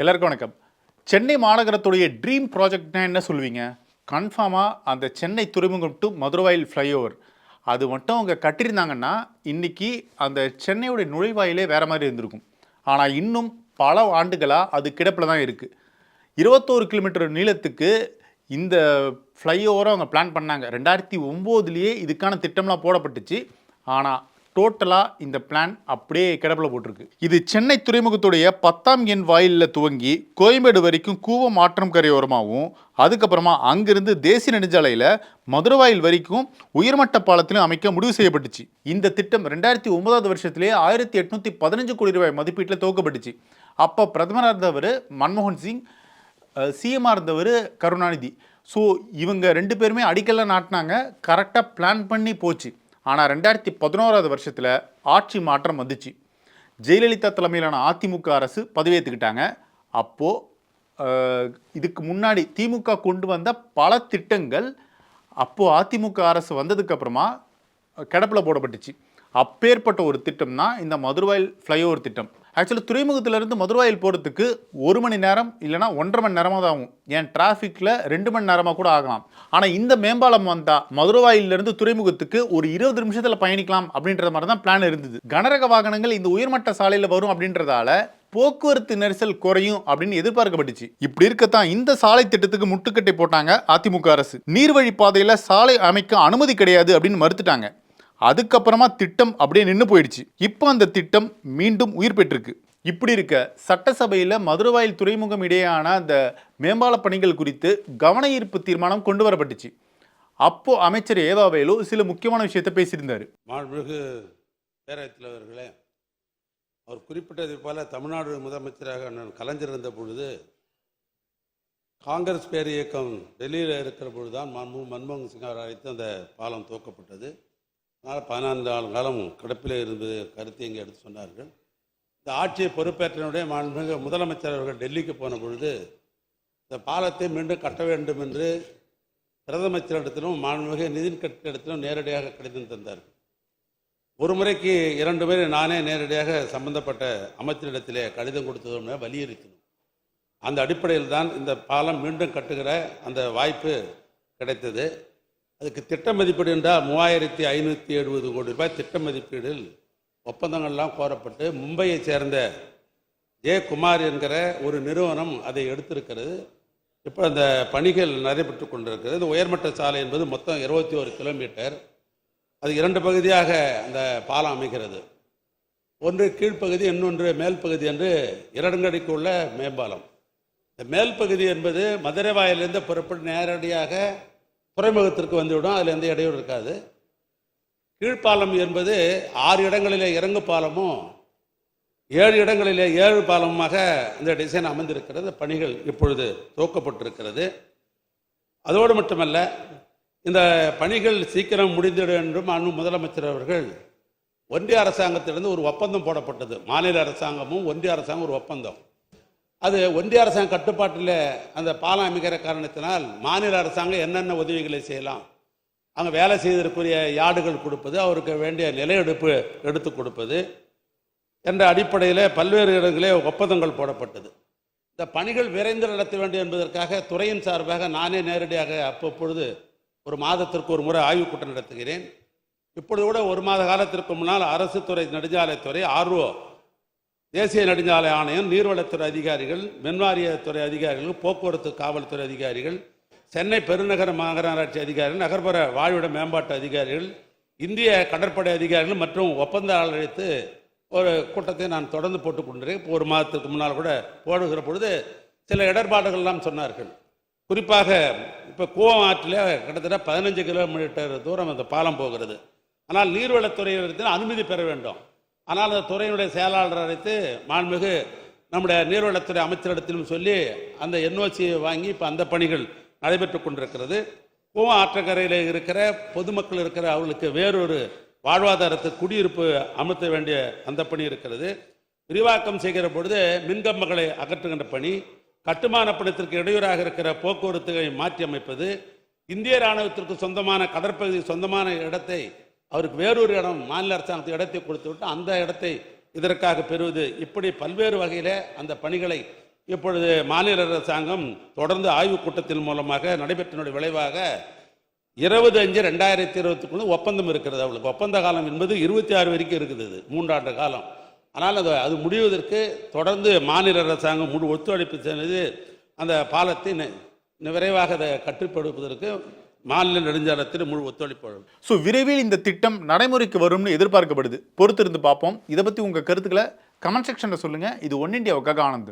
எல்லாருக்கும் வணக்கம். சென்னை மாநகரத்துடைய ட்ரீம் ப்ராஜெக்ட்னா என்ன சொல்லுவீங்க? கன்ஃபார்மாக அந்த சென்னை துறைமுகம் டு மதுரவாயில் ஃப்ளைஓவர் அது மட்டும் அவங்க கட்டியிருந்தாங்கன்னா இன்றைக்கி அந்த சென்னையுடைய நுழைவாயிலே வேறு மாதிரி இருந்திருக்கும். ஆனால் இன்னும் பல ஆண்டுகளாக அது கிடப்பில் தான் இருக்குது இருபத்தோரு கிலோமீட்டர் நீளத்துக்கு இந்த ஃப்ளைஓவரை அவங்க பிளான் பண்ணாங்க. ரெண்டாயிரத்தி ஒம்போதுலேயே இதுக்கான திட்டம்லாம் போடப்பட்டுச்சு. ஆனால் டோட்டலாக இந்த பிளான் அப்படியே கிடப்பில் போட்டிருக்கு. இது சென்னை துறைமுகத்துடைய பத்தாம் எண் வாயிலில் துவங்கி கோயம்பேடு வரைக்கும் கூவம் மாற்றம் கரையோரமாகவும் அதுக்கப்புறமா அங்கிருந்து தேசிய நெடுஞ்சாலையில் மதுரவாயில் வரைக்கும் உயர்மட்ட பாலத்திலும் அமைக்க முடிவு செய்யப்பட்டுச்சு. இந்த திட்டம் ரெண்டாயிரத்தி ஒன்பதாவது வருஷத்திலே ஆயிரத்தி எட்நூற்றி பதினஞ்சு கோடி ரூபாய் மதிப்பீட்டில் துவக்கப்பட்டுச்சு. அப்போ பிரதமராக இருந்தவர் மன்மோகன் சிங் சிஎம்மாக இருந்தவர் கருணாநிதி. ஸோ இவங்க ரெண்டு பேருமே அடிக்கல்லாம் நாட்டினாங்க. கரெக்டாக பிளான் பண்ணி போச்சு. ஆனால் ரெண்டாயிரத்தி பதினோராவது வருஷத்தில் ஆட்சி மாற்றம் வந்துச்சு. ஜெயலலிதா தலைமையிலான அதிமுக அரசு பதவியேற்றுக்கிட்டாங்க அப்போது இதுக்கு முன்னாடி திமுக கொண்டு வந்த பல திட்டங்கள் அப்போது அதிமுக அரசு வந்ததுக்கப்புறமா கிடப்பில் போடப்பட்டுச்சு. அப்பேற்பட்ட ஒரு திட்டம் தான் இந்த மதுரவாயில் ஃப்ளைஓவர் திட்டம். ஆக்சுவலி துறைமுகத்திலேருந்து மதுரவாயில் போகிறதுக்கு ஒரு மணி நேரம் இல்லைனா ஒன்றரை மணி நேரமாக தான் ஆகும். ஏன்? டிராஃபிக்கில் ரெண்டு மணி நேரமாக கூட ஆகலாம். ஆனால் இந்த மேம்பாலம் வந்தால் மதுரவாயிலிருந்து துறைமுகத்துக்கு ஒரு இருபது நிமிஷத்தில் பயணிக்கலாம் அப்படின்ற மாதிரி தான் பிளான் இருந்தது. கனரக வாகனங்கள் இந்த உயர்மட்ட சாலையில் வரும் அப்படின்றதால போக்குவரத்து நெரிசல் குறையும் அப்படின்னு எதிர்பார்க்கப்பட்டுச்சு. இப்படி இருக்கத்தான் இந்த சாலை திட்டத்துக்கு முட்டுக்கட்டை போட்டாங்க அதிமுக அரசு. நீர்வழி பாதையில் சாலை அமைக்க அனுமதி கிடையாது அப்படின்னு மறுத்துட்டாங்க. அதுக்கப்புறமா திட்டம் அப்படியே நின்று போயிடுச்சு. இப்போ அந்த திட்டம் மீண்டும் உயிர் பெற்றிருக்கு. இப்படி இருக்க சட்டசபையில் மதுரவாயில் துறைமுகம் இடையேயான அந்த மேம்பால பணிகள் குறித்து கவன ஈர்ப்பு தீர்மானம் கொண்டு வரப்பட்டுச்சு. அப்போ அமைச்சர் ஏவாவேலு சில முக்கியமான விஷயத்தை பேசியிருந்தாரு. மாண்புமிகு பேரவைத் தலைவர்களே அவர் குறிப்பிட்டதை போல தமிழ்நாடு முதலமைச்சராக நான் கலைஞர் இருந்த பொழுது காங்கிரஸ் பேர் இயக்கம் டெல்லியில் இருக்கிற பொழுது தான் மன்மோ மன்மோகன் சிங் அவர் அழைத்து அந்த பாலம் துவக்கப்பட்டது. அதனால் பதினான்கு ஆண்டு காலம் கிடப்பில் இருந்தது கருத்தை இங்கே எடுத்து சொன்னார்கள். இந்த ஆட்சியை பொறுப்பேற்றனுடைய மாண்புமிகு முதலமைச்சர் அவர்கள் டெல்லிக்கு போன பொழுது இந்த பாலத்தை மீண்டும் கட்ட வேண்டும் என்று பிரதமச்சரிடத்திலும் மாண்புமிகு நிதின் கட்கரிடத்திலும் நேரடியாக கடிதம் தந்தார்கள். ஒரு முறைக்கு இரண்டு பேர் நானே நேரடியாக சம்பந்தப்பட்ட அமைச்சரிடத்திலே கடிதம் கொடுத்ததுமே வலியுறுத்தினோம். அந்த அடிப்படையில் தான் இந்த பாலம் மீண்டும் கட்டுகிற அந்த வாய்ப்பு கிடைத்தது. அதுக்கு திட்ட மதிப்பீடு என்றால் மூவாயிரத்தி ஐநூற்றி எழுபது கோடி ரூபாய் திட்ட மதிப்பீடில் ஒப்பந்தங்கள்லாம் கோரப்பட்டு மும்பையை சேர்ந்த ஜே குமார் என்கிற ஒரு நிறுவனம் அதை எடுத்திருக்கிறது. இப்போ அந்த பணிகள் நடைபெற்று கொண்டிருக்கிறது. இந்த உயர்மட்ட சாலை என்பது மொத்தம் இருபத்தி ஒரு கிலோமீட்டர். அது இரண்டு பகுதியாக அந்த பாலம் அமைகிறது. ஒன்று கீழ்ப்பகுதி இன்னொன்று மேல் பகுதி என்று இரண்டடிக்கு உள்ள மேம்பாலம். இந்த மேல் பகுதி என்பது மதுரை வாயிலிருந்து புறப்பட்டு நேரடியாக துறைமுகத்திற்கு வந்துவிடும் அதில் எந்த இடையூறு இருக்காது. கீழ்ப்பாலம் என்பது ஆறு இடங்களிலே இறங்கு பாலமும் ஏழு இடங்களிலே ஏழு பாலமாக இந்த டிசைன் அமைந்திருக்கிறது. பணிகள் இப்பொழுது துவக்கப்பட்டிருக்கிறது. அதோடு மட்டுமல்ல இந்த பணிகள் சீக்கிரம் முடிந்துவிடும் என்றும் அண்ணு முதலமைச்சர் அவர்கள் ஒன்றிய அரசாங்கத்திலிருந்து ஒரு ஒப்பந்தம் போடப்பட்டது. மாநில அரசாங்கமும் ஒன்றிய அரசாங்கம் ஒரு ஒப்பந்தம். அது ஒன்றிய அரசாங்க கட்டுப்பாட்டில் அந்த பாலம் அமைக்கிற காரணத்தினால் மாநில அரசாங்கம் என்னென்ன உதவிகளை செய்யலாம்? அங்கே வேலை செய்வதற்குரிய யார்டுகள் கொடுப்பது அவருக்கு வேண்டிய நிலையெடுப்பு எடுத்து கொடுப்பது என்ற அடிப்படையில் பல்வேறு இடங்களே ஒப்பந்தங்கள் போடப்பட்டது. இந்த பணிகள் விரைந்து நடத்த வேண்டும் என்பதற்காக துறையின் சார்பாக நானே நேரடியாக அப்பப்பொழுது ஒரு மாதத்திற்கு ஒரு முறை ஆய்வுக் கூட்டம் நடத்துகிறேன். இப்பொழுது கூட ஒரு மாத காலத்திற்கு முன்னால் அரசு துறை நெடுஞ்சாலைத்துறை ஆர்ஓ தேசிய நெடுஞ்சாலை ஆணையம் நீர்வளத்துறை அதிகாரிகள் மின்வாரியத்துறை அதிகாரிகள் போக்குவரத்து காவல்துறை அதிகாரிகள் சென்னை பெருநகர மாநகராட்சி அதிகாரிகள் நகர்ப்புற வாழ்விட மேம்பாட்டு அதிகாரிகள் இந்திய கடற்படை அதிகாரிகள் மற்றும் ஒப்பந்தாளர் அழைத்து ஒரு கூட்டத்தை நான் தொடர்ந்து போட்டுக் கொண்டிருக்கேன் இப்போ ஒரு மாதத்துக்கு முன்னால் கூட போடுகிற பொழுது சில இடர்பாடுகள்லாம் சொன்னார்கள். குறிப்பாக இப்போ கூவம் ஆற்றில் கிட்டத்தட்ட பதினஞ்சு கிலோமீட்டர் தூரம் அந்த பாலம் போகிறது. ஆனால் நீர்வளத்துறையிடத்தில் அனுமதி பெற வேண்டும். ஆனால் அந்த துறையினுடைய செயலாளர் அழைத்து மாண்புமிகு நம்முடைய நீர்வளத்துறை அமைச்சரிடத்திலும் சொல்லி அந்த என்ஓசியை வாங்கி இப்போ அந்த பணிகள் நடைபெற்று கொண்டிருக்கிறது. கூவம் ஆற்றக்கரையில் இருக்கிற பொதுமக்கள் இருக்கிற அவர்களுக்கு வேறொரு வாழ்வாதாரத்துக்கு குடியிருப்பு அமர்த்த வேண்டிய அந்த பணி இருக்கிறது. விரிவாக்கம் செய்கிற பொழுது மின்கம்பங்களை அகற்றுகின்ற பணி கட்டுமான பணத்திற்கு இடையூறாக இருக்கிற போக்குவரத்துகளை மாற்றி அமைப்பது இந்திய ராணுவத்திற்கு சொந்தமான கடற்பகுதி சொந்தமான இடத்தை அவருக்கு வேறொரு இடம் மாநில அரசாங்கத்துக்கு இடத்தை கொடுத்து விட்டு அந்த இடத்தை இதற்காக பெறுவது. இப்படி பல்வேறு வகையில் அந்த பணிகளை இப்பொழுது மாநில அரசாங்கம் தொடர்ந்து ஆய்வுக் கூட்டத்தின் மூலமாக நடைபெற்றனுடைய விளைவாக இருபது அஞ்சு ரெண்டாயிரத்தி இருபத்துக்குள்ள ஒப்பந்தம் இருக்கிறது அவளுக்கு. ஒப்பந்த காலம் என்பது இருபத்தி ஆறு வரைக்கும் இருக்குது மூன்றாண்டு காலம். ஆனால் அது அது முடிவதற்கு தொடர்ந்து மாநில அரசாங்கம் முழு ஒத்துழைப்பு செய்து அந்த பாலத்தை விரைவாக அதை கட்டுப்படுவதற்கு மாநில நெடுஞ்சாலத்தில் முழு ஒத்துழைப்பு ஸோ விரைவில் இந்த திட்டம் நடைமுறைக்கு வரும்னு எதிர்பார்க்கப்படுது. பொறுத்திருந்து பார்ப்போம். இதை பற்றி உங்கள் கருத்துக்களை கமெண்ட் செக்ஷனில் சொல்லுங்கள் இது ஒன் இண்டியாவுக்காக ஆனந்தன்.